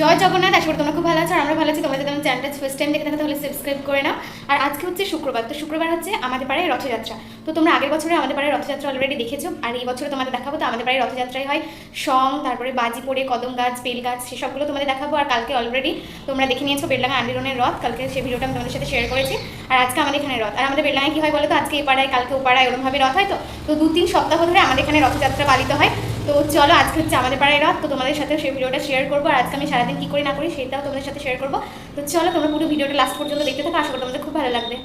জয় জগন্নাথ করি তোমরা খুব ভালো আছো আর আমরা ভালো আছি। তোমাদের আমার চ্যানেলটা ফার্স্ট টাইম দেখে থাকো তাহলে সাবস্ক্রাইব করে নাও। আর আজকে হচ্ছে শুক্রবার, তো শুক্রবার হচ্ছে আমাদের পাড়ায় রথযাত্রা। তো তোমরা আগের বছরে আমাদের পাড়ায় রথযাত্রা অলরেডি দেখেছ আর এই বছরে তোমাদের দেখাবো, তো আমাদের পাড়ায় রথযাত্রায় হয় সং, তারপরে বাজি পড়ে, কদম গাছ, বেল গাছ, সেসবগুলো তোমাদের দেখাবো। আর কালকে অলরেডি তোমরা দেখে নিয়েছো বেলডাঙ্গা আন্দিরনের রথ। কালকে সেই ভিডিওটা আমি তোমাদের সাথে শেয়ার করেছি। আর আজকে আমাদের এখানে রথ। আর আমাদের বেলডাঙ্গায় কী হয় বলো তো? আজকে এই পাড়ায়, কালকে ও পাড়ায় এরকমভাবে রথ হয় তো। তো দু তিন সপ্তাহ ধরে আমাদের এখানে রথযাত্রা পালিত হয়। তো চলো, আজকে হচ্ছে আমাদের পাড়ায় রাত, তো তোমাদের সাথে সেই ভিডিওটা শেয়ার করব। আর আজকে আমি সারাদিন কী করি না করি সেটাও তোমাদের সাথে শেয়ার করব। তো চলো, তোমরা পুরো ভিডিওটা লাস্ট পর্যন্ত দেখতে থাকো, আশা করি তোমাদের খুব ভালো লাগবে।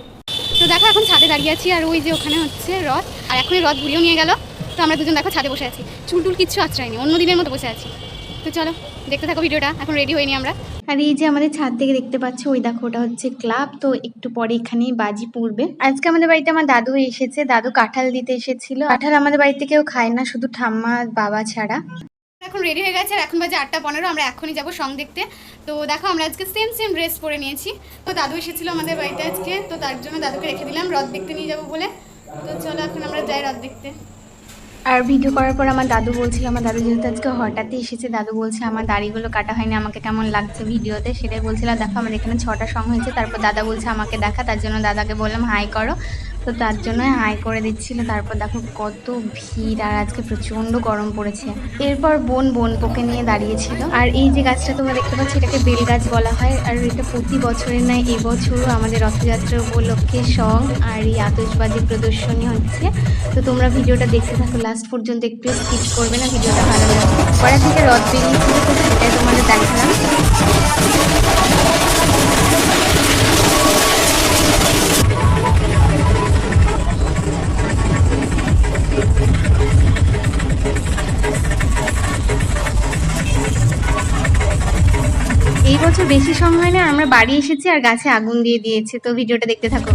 তো দেখো, এখন ছাদে দাঁড়িয়ে আছি, আর ওই যে ওখানে হচ্ছে রথ। আর এখনই রথ ঘুরিয়েও নিয়ে গেল। তো আমরা দুজন দেখো ছাদে বসে আছি। চুলটুল কিচ্ছু আশ্রয়নি অন্য দিনের মতো বসে আছি। তো চলো দেখতে থাকো ভিডিওটা এখন রেডি হয়নি আমরা। আর এই যে আমাদের ছাদ থেকে দেখতে পাচ্ছ ওই দেখো ওটা হচ্ছে ক্লাব তো একটু পরে এখানেই বাজি পড়বে। আজকে আমাদের বাড়িতে আমার দাদু এসেছে দাদু কাঁঠাল দিতে এসেছিল। কাঁঠাল আমাদের বাড়িতে কেউ খায় না শুধু ঠাম্মা বাবা ছাড়া। এখন রেডি হয়ে গেছে আর এখন বাজে আটটা পনেরো আমরা এখনই যাব সং দেখতে। তো দেখো আমরা আজকে সেম সেম ড্রেস পরে নিয়েছি। তো দাদু এসেছিল আমাদের বাড়িতে আজকে তো তার জন্য দাদুকে রেখে দিলাম রথ দেখতে নিয়ে যাব বলে। তো চলো এখন আমরা যাই রথ দেখতে। আর ভিডিও করার পর আমার দাদু বলছিল, আমার দাদু যেহেতু আজকে হঠাৎই এসেছে, দাদু বলছে আমার দাড়িগুলো কাটা হয়নি, আমাকে কেমন লাগছে ভিডিওতে সেটাই বলছিলাম দেখো, আমার এখানে ছটা সং হয়েছে, তারপর দাদা বলছে আমাকে দেখা, তার জন্য দাদাকে বললাম হাই করো। তো তার জন্য হাই করে দিচ্ছিল। তারপর দেখো কত ভিড়, আর আজকে প্রচণ্ড গরম পড়েছে। এরপর বোন বোন পোকে নিয়ে দাঁড়িয়েছিল। আর এই যে গাছটা তোমরা দেখতে পাচ্ছ, এটাকে বেল গাছ বলা হয়। আর এটা প্রতি বছরের নয় এবছরও আমাদের রথযাত্রা উপলক্ষে সং আর এই আতশবাজি প্রদর্শনী হচ্ছে। তো তোমরা ভিডিওটা দেখতে থাকো লাস্ট পর্যন্ত একটু স্কিপ করবে না, ভিডিওটা ভালো লাগবে। পরে থেকে রথ বেরিয়েছিল তো সেটাই তোমাদের দেখালাম। এই বছর বেশি সময় না, আমরা বাড়ি এসেছি আর গাছে আগুন দিয়ে দিয়েছে, তো ভিডিওটা দেখতে থাকো।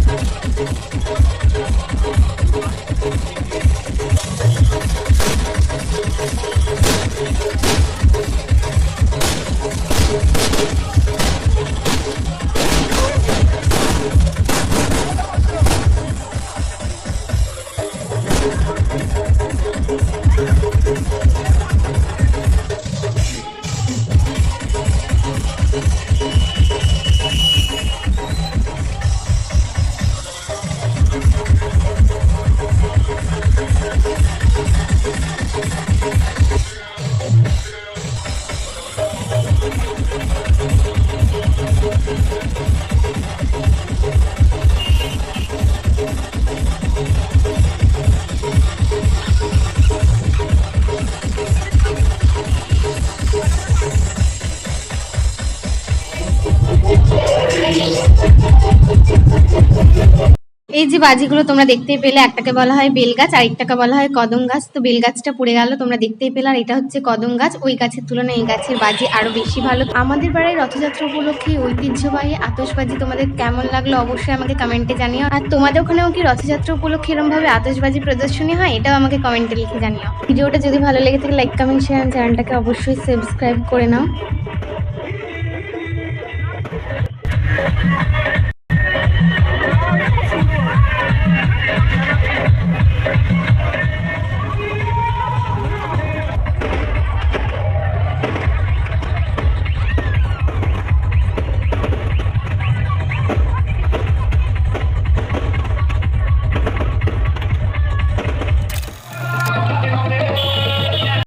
এই যে বাজিগুলো তোমরা দেখতেই পেলে, একটাকে বলা হয় বেল গাছ আর একটাকে বলা হয় কদম গাছ। তো বেল গাছটা পড়ে গেল, তোমরা দেখতেই পেলে, আর এটা হচ্ছে কদম গাছ। ওই গাছের তুলনায় এই গাছের বাজি আরও বেশি ভালো। আমাদের পাড়ায় রথযাত্রা উপলক্ষে ঐতিহ্যবাহী আতশবাজি তোমাদের কেমন লাগল অবশ্যই আমাকে কমেন্টে জানিও। আর তোমাদের ওখানেও কি রথযাত্রা উপলক্ষে এরকম ভাবে আতশবাজি প্রদর্শনী হয়, এটাও আমাকে কমেন্টে লিখে জানিও। ভিডিওটা যদি ভালো লেগে থাকে লাইক কমেন্ট শেয়ার চ্যানেলটাকে অবশ্যই সাবস্ক্রাইব করে নাও।